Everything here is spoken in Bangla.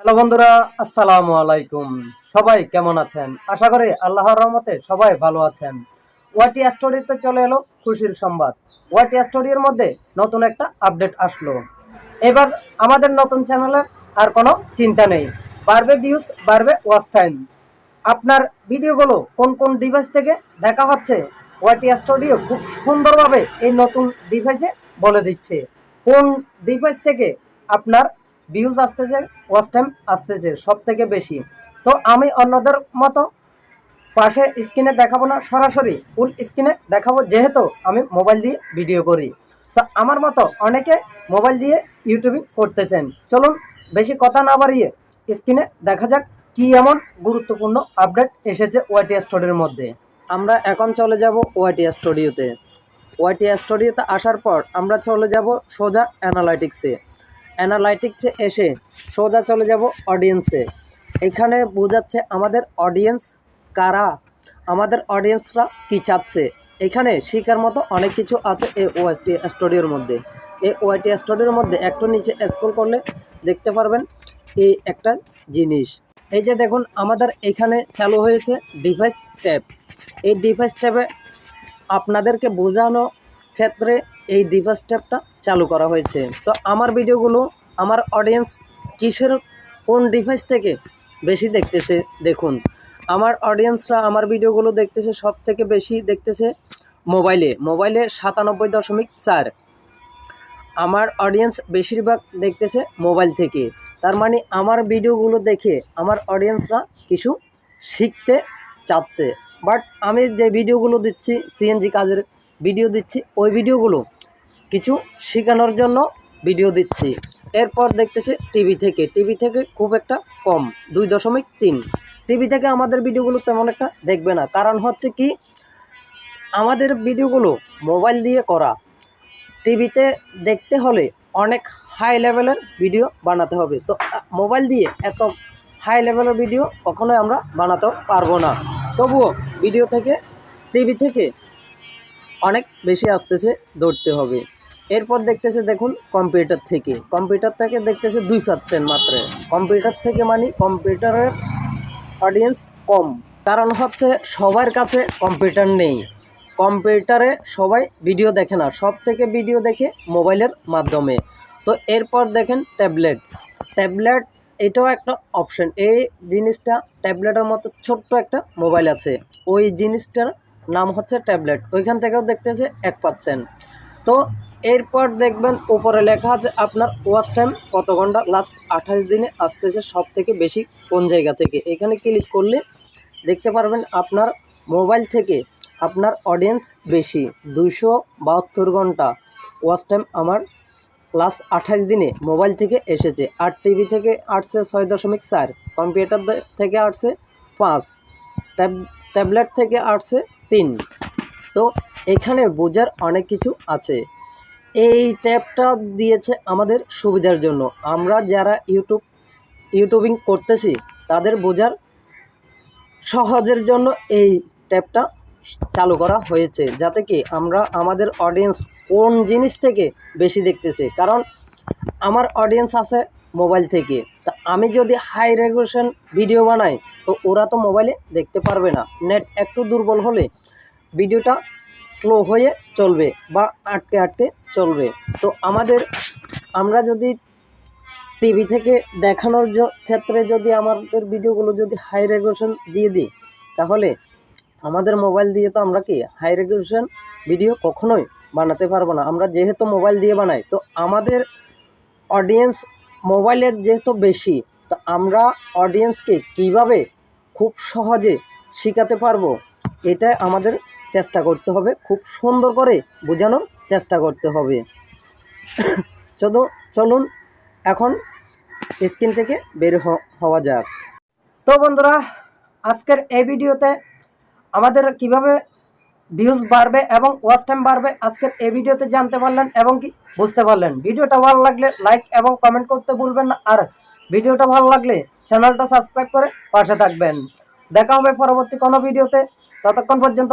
হ্যালো বন্ধুরা, আসসালামু আলাইকুম। সবাই কেমন আছেন? আশা করি আল্লাহর রহমতে সবাই ভালো আছেন। ওয়াটি স্টোরিতে চলে এলো খুশির সংবাদ। ওয়াটি স্টোরির মধ্যে নতুন একটা আপডেট আসলো। এবার আমাদের নতুন চ্যানেলের আর কোনো চিন্তা নেই। বাড়বে ভিউজ বাড়বে ওয়াচ টাইম আপনার ভিডিওগুলো কোন কোন ডিভাইস থেকে দেখা হচ্ছে ওয়াটি স্টুডিও খুব সুন্দরভাবে এই নতুন ডিভাইসে বলে দিচ্ছে। কোন ডিভাইস থেকে আপনার ভিউজ আসতেছে ওয়াচ টাইম আসতেছে সব থেকে বেশি। তো আমি অন্যদের মতো পাশে স্ক্রিনে দেখাবো না, সরাসরি ফুল স্ক্রিনে দেখাবো, যেহেতু আমি মোবাইল দিয়ে ভিডিও করি। তো আমার মতো অনেকে মোবাইল দিয়ে ইউটিউবিং করতেছেন। চলুন বেশি কথা না বাড়িয়ে স্ক্রিনে দেখা যাক কি এমন গুরুত্বপূর্ণ আপডেট এসেছে ওয়াইটি স্টুডিওর মধ্যে। আমরা এখন চলে যাব ওয়াইটি স্টুডিওতে ওয়াইটি স্টুডিওতে আসার পর আমরা চলে যাব সোজা অ্যানালাইটিক্সে অ্যানালাইটিক্সে এসে সোজা চলে যাব অডিয়েন্সে। এখানে বোঝাচ্ছে আমাদের অডিয়েন্স কারা? আমাদের অডিয়েন্সরা কি চাচ্ছে? এখানে শেখার মতো অনেক কিছু আছে এই ওয়াইটি স্টুডিওর মধ্যে। এই ওয়াইটি স্টুডিওর মধ্যে একটু নিচে স্ক্রল করলে দেখতে পারবেন এই একটা জিনিস। এই যে দেখুন, আমাদের এখানে চালু হয়েছে ডিভাইস ট্যাব। এই ডিভাইস ট্যাবে আপনাদেরকে বোঝানো ক্ষেত্রে এই ডিভাইস ট্যাবটা চালু করা হয়েছে। তো আমার ভিডিওগুলো আমার অডিয়েন্স কিসের কোন ডিভাইস থেকে বেশি দেখতেছে, দেখুন। আমার অডিয়েন্সরা আমার ভিডিওগুলো দেখতেছে সব থেকে বেশি দেখতেছে মোবাইলে মোবাইলে সাতানব্বই দশমিক চার। আমার অডিয়েন্স বেশিরভাগ দেখতেছে মোবাইল থেকে। তার মানে আমার ভিডিওগুলো দেখে আমার অডিয়েন্সরা কিছু শিখতে চাচ্ছে। বাট আমি যে ভিডিওগুলো দিচ্ছি সিএনজি কাজের ভিডিও দিচ্ছি, ওই ভিডিওগুলো কিছু শেখানোর জন্য ভিডিও দিচ্ছি। এরপর দেখতেছি টিভি থেকে। টিভি থেকে খুব একটা কম, দুই দশমিক তিন। টিভি থেকে আমাদের ভিডিওগুলো তেমন একটা দেখবে না। কারণ হচ্ছে কি, আমাদের ভিডিওগুলো মোবাইল দিয়ে করা। টিভিতে দেখতে হলে অনেক হাই লেভেলের ভিডিও বানাতে হবে। তো মোবাইল দিয়ে এত হাই লেভেলের ভিডিও কখনোই আমরা বানাতে পারব না। তবুও ভিডিও থেকে টিভি থেকে অনেক বেশি আসতেছে, ধরতে হবে। এরপর দেখতেছে, দেখুন কম্পিউটার থেকে। কম্পিউটার থেকে দেখতেছে দুই পাচ্ছেন মাত্র। কম্পিউটার থেকে মানে কম্পিউটারের অডিয়েন্স কম। কারণ হচ্ছে, সবার কাছে কম্পিউটার নেই। কম্পিউটারে সবাই ভিডিও দেখে না। সব থেকে ভিডিও দেখে মোবাইলের মাধ্যমে। তো এরপর দেখেন ট্যাবলেট ট্যাবলেট এটাও একটা অপশন এই জিনিসটা ট্যাবলেটের মতো ছোট্ট একটা মোবাইল আছে। ওই জিনিসটার নাম হচ্ছে ট্যাবলেট ওইখান থেকেও দেখতেছে এক পাচ্ছেন তো এরপর দেখবেন উপরে লেখা আছে, আপনার ওয়াচ টাইম কত ঘণ্টা? লাস্ট আঠাশ দিনে আসতেছে সব থেকে বেশি কোন জায়গা থেকে? এখানে ক্লিক করলে দেখতে পারবেন আপনার মোবাইল থেকে আপনার অডিয়েন্স বেশি দুশো বাহাত্তর ঘণ্টা ওয়াচ টাইম আমার লাস্ট আঠাশ দিনে মোবাইল থেকে এসেছে। আর টিভি থেকে আসছে ছয় দশমিক চার, কম্পিউটার থেকে আসছে পাঁচ, ট্যাব ট্যাবলেট থেকে আসছে তিন। তো এখানে বোঝার অনেক কিছু আছে। এই ট্যাবটা দিয়েছে আমাদের সুবিধার জন্য। আমরা যারা ইউটিউব ইউটিউবিং করতেছি, তাদের বোঝার সহজের জন্য এই ট্যাবটা চালু করা হয়েছে, যাতে কি আমরা আমাদের অডিয়েন্স কোন জিনিস থেকে বেশি দেখতেছে। কারণ আমার অডিয়েন্স আছে মোবাইল থেকে। তা আমি যদি হাই রেগুলেশন ভিডিও বানাই, তো ওরা তো মোবাইলে দেখতে পারবে না। নেট একটু দুর্বল হলে ভিডিওটা স্লো হয়ে চলবে বা আটকে আটকে চলবে। তো আমাদের, আমরা যদি টিভি থেকে দেখানোর ক্ষেত্রে যদি আমাদের ভিডিওগুলো যদি হাই রেগুলেশন দিয়ে দিই, তাহলে আমাদের মোবাইল দিয়ে তো আমরা কি হাই রেগুলেশন ভিডিও কখনোই বানাতে পারব না। আমরা যেহেতু মোবাইল দিয়ে বানাই, তো আমাদের অডিয়েন্স মোবাইলের যেহেতু বেশি, তো আমরা অডিয়েন্সকে কীভাবে খুব সহজে শেখাতে পারব? এটা আমাদের চেষ্টা করতে হবে, খুব সুন্দর করে বোঝানোর চেষ্টা করতে হবে। চলো, চলুন, এখন স্ক্রিন থেকে বের হওয়া যাক। তো বন্ধুরা, আজকের এই ভিডিওতে আমাদের কীভাবে ভিউজ বাড়বে এবং ওয়াচ টাইম বাড়বে, আজকের এই ভিডিওতে জানতে পারলেন এবং কি বুঝতে পারলেন। ভিডিওটা ভালো লাগলে লাইক এবং কমেন্ট করতে ভুলবেন না। আর ভিডিওটা ভালো লাগলে চ্যানেলটা সাবস্ক্রাইব করে পাশে থাকবেন। দেখা হবে পরবর্তী কোনো ভিডিওতে। ততক্ষণ পর্যন্ত